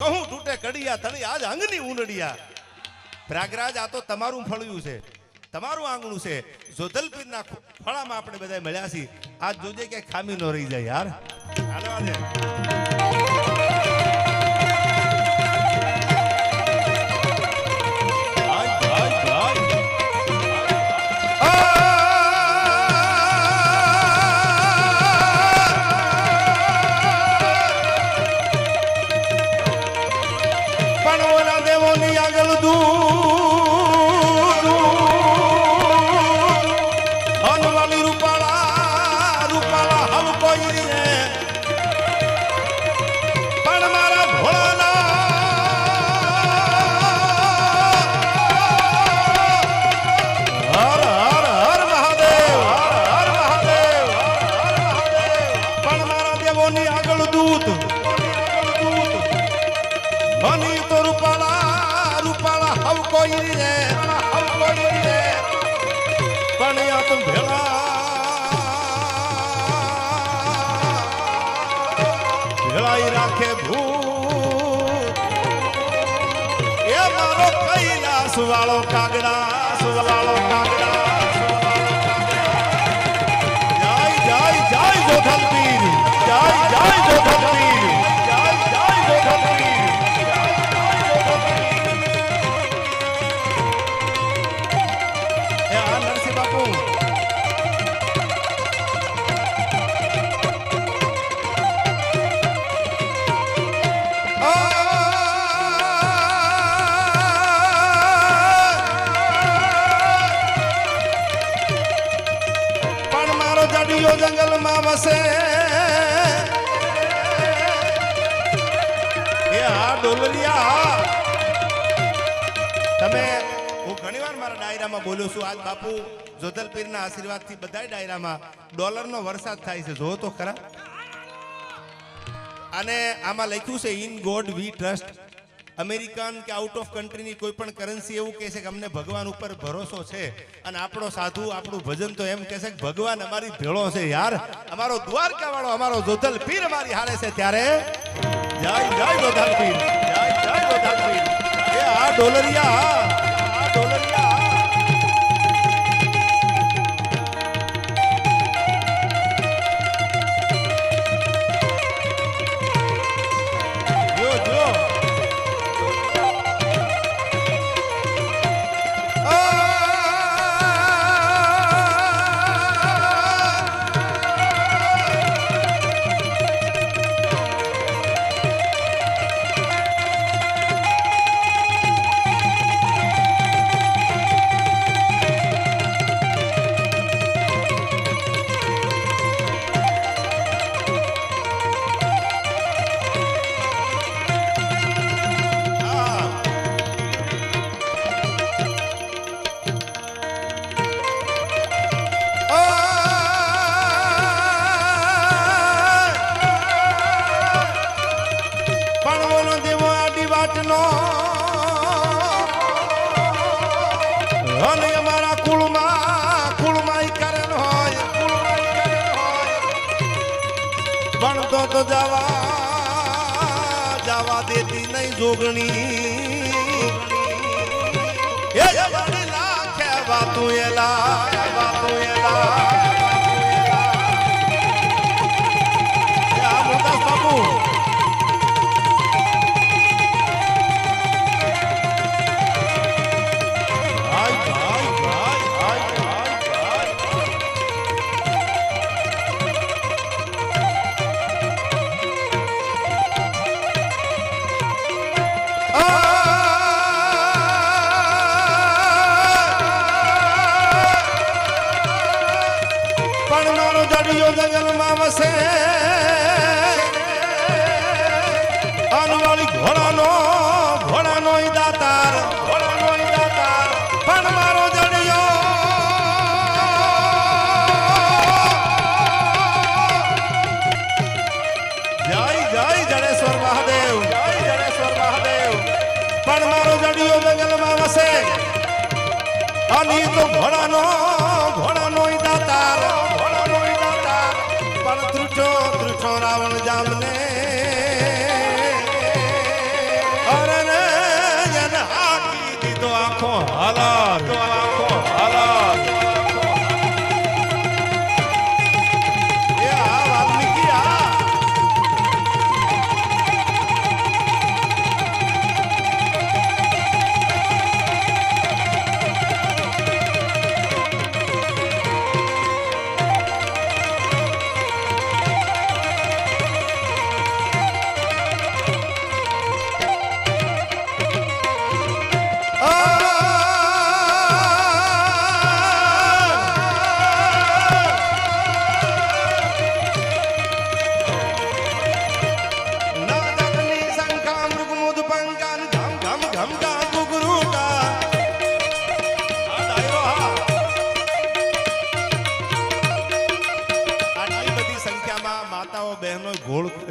કહું તૂટે કડિયા તળી, આજ અંગની ઉનડિયા પ્રયાગરાજ આ તો તમારું ફળ્યું છે. તમારું આંગણું છે. જોધલપીરના ફળામાં આપણે બધા મળ્યા છીએ. આજ જોજે કે ખામી ન રહી જાય યાર. પણ આ તો ભેળા રાખે ભૂત. એ મારો કૈલાસ વાળો કાગડા, સુવાળો કાગડા જય જય જય જોધલપીર જય જય જોધલ જંગલમાં વસે. તમે, હું ઘણીવાર મારા ડાયરામાં બોલું છું. આજ બાપુ જોધલપીરના આશીર્વાદથી બધા ડાયરામાં ડોલરનો વરસાદ થાય છે. જો તો ખરા. અને આમાં લખ્યું છે in God we trust American કે આઉટ ઓફ કન્ટ્રીની કોઈ પણ કરન્સી એવું કહે છે કે અમને ભગવાન ઉપર ભરોસો છે. અને આપણો સાધુ, આપણું ભજન તો એમ કહે છે કે ભગવાન અમારી ભેળો છે યાર. અમારો દ્વારકા વાળો અમારો જોધલ પીર અમારી હારે છે ત્યારે. જય જય જોધલ પીર. જય જય જોધલ પીર. એ આ ડોલરિયા આ તો તો જવા જવા દેતી નહીં જોગણી. એ જવાની લાખે વાતું એલા વાતું એલા એ આ મોટા બાપુ. પણ મારો જડિયો જંગલમાં વસે. અનવાળી ઘોડાનો ઘોડાનો દાતાર ઘોડાનો દાતાર. પણ મારો જડિયો જય જય જડેશ્વર મહાદેવ, જય જડેશ્વર મહાદેવ. પણ મારો જડિયો જંગલમાં વસે. અને તો ઘોડાનો ઘોડાનો ત્રુઠો ત્રુઠો રાવણ જામને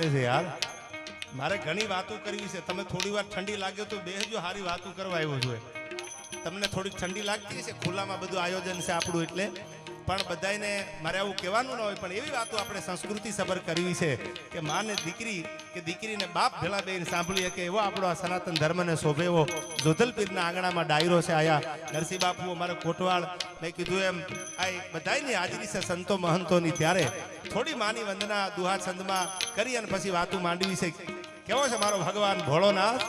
પડે છે યાર. મારે ઘણી વાતો કરવી છે. તમે થોડી વાર ઠંડી લાગ્યો તો બેસજો સારી વાતો કરવા આવ્યો છું. તમને થોડીક ઠંડી લાગતી છે ખુલ્લામાં બધું આયોજન છે આપણું એટલે. પણ બધાને મારે આવું કહેવાનું ન હોય, પણ એવી વાતો આપણે સંસ્કૃતિ સભર કરવી છે કે માને દીકરી, કે દીકરીને બાપ ભેળા બેન સાંભળીએ કે એવો આપણો આ સનાતન ધર્મને શોભેવો. જોધલપીરના આંગણામાં ડાયરો છે આયા. નરસિંહ બાપુ અમારો કોટવાળ. મેં કીધું એમ, આ બધાની હાજરી છે સંતો મહંતોની ત્યારે. થોડી માની વંદના દુહા છંદમાં કરી અને પછી વાતું માંડવી છે. કેવો છે મારો ભગવાન ભોળોનાથ?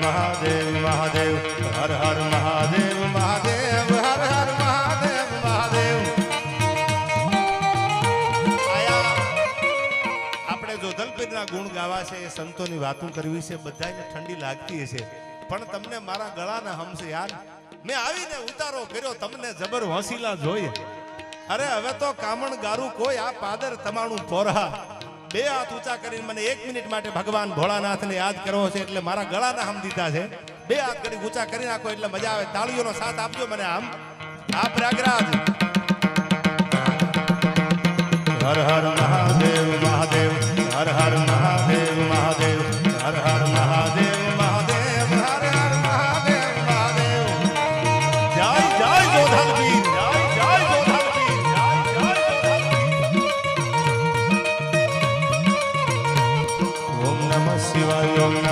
મહાદેવ મહાદેવ, હર હર મહાદેવ મહાદેવ, હર હર મહાદેવ મહાદેવ. આપણે જો દલપીરના ગુણ ગાવા છે, એ સંતોની વાતો કરવી છે બધાને ઠંડી લાગતી હશે. પણ તમને મારા ગળાના હમશે યાર. મેં આવીને ઉતારો કર્યો, તમને જબર વસીલા જોઈએ. અરે, હવે તો કામણ ગારું કોઈ આ પાદર તમારું પોરા બે હાથ ઊંચા કરીને મને એક મિનિટ માટે ભગવાન ભોળાનાથને યાદ કરવો છે એટલે મારા ગળાના હમ દીધા છે. બે હાથ કરી ઊંચા કરી નાખો એટલે મજા આવે. તાળીઓનો સાથ આપજો મને આમ. આ પ્રયાગરાજ હર હર મહાદેવ.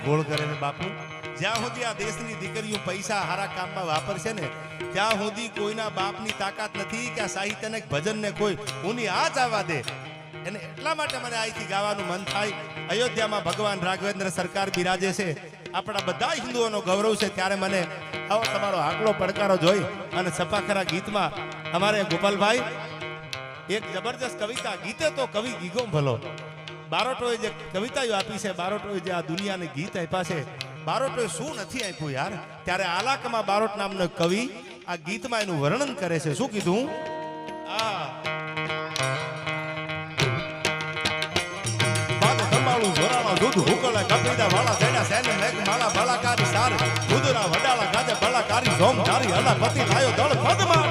દીકરીઓ ગોળ કરે છે બાપુ? જ્યાં સુધી આ દેશની દીકરીઓ પૈસા હારા કામમાં વાપરશે ને, ત્યાં સુધી કોઈના બાપની તાકાત નથી કે આ સાહિત્યને, ભજનને કોઈ ઊની જ આવવા દે. એને એટલા માટે મને અહીંથી ગાવાનું મન થાય. અયોધ્યામાં ભગવાન રાઘવેન્દ્ર સરકાર બિરાજે છે. આપણા બધા હિન્દુઓનો ગૌરવ છે ત્યારે મને આવો તમારો આંકડો, પડકારો જોઈ અને સપાખરા ગીતમાં અમારે ગોપાલભાઈ, એક જબરજસ્ત કવિતા, ગીતે તો કવિ ગીગો ભલો. બારોટોએ જે કવિતાઓ આપી છે, બારોટોએ જે આ દુનિયાને ગીત આપ્યા છે, બારોટોએ શું નથી આપ્યું યાર? ત્યારે આલાકમાં બારોટ નામનો કવિ આ ગીતમાં એનું વર્ણન કરે છે. શું કીધું? આ. દૂધ હુકલે કપીદા વાળા ચડ્યા સેન મેઘ માળા ભલાકારી સાર, દૂધના વડાળા ગાજે ભલાકારી ઝોમ ધારી અલા પતિ લાયો દળ પદમાં.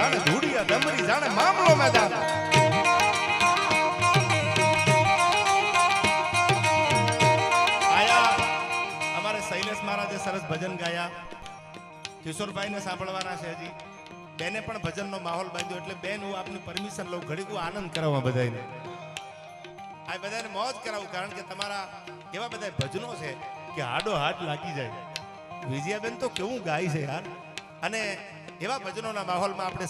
જાણે ધૂડિયા ડમરી જાણે મામલો મેદાન અમારે શૈલેષ મહારાજે સરસ ભજન ગાયા. કિશોરભાઈને સાંભળવાના છે હજી. બેને પણ ભજનનો માહોલ બાંધ્યો, એટલે બેન, હું આપની પરમિશન લઉં. ઘડીક હું આનંદ કરાવવા બધાને આ બધાને મોજ કરાવું, કારણ કે તમારા એવા બધા ભજનો છે કે હાડો હાથ લાગી જાય. વિજયાબેન તો કેવું ગાય છે યાર. અને એવા ભજનોના માહોલમાં આપણે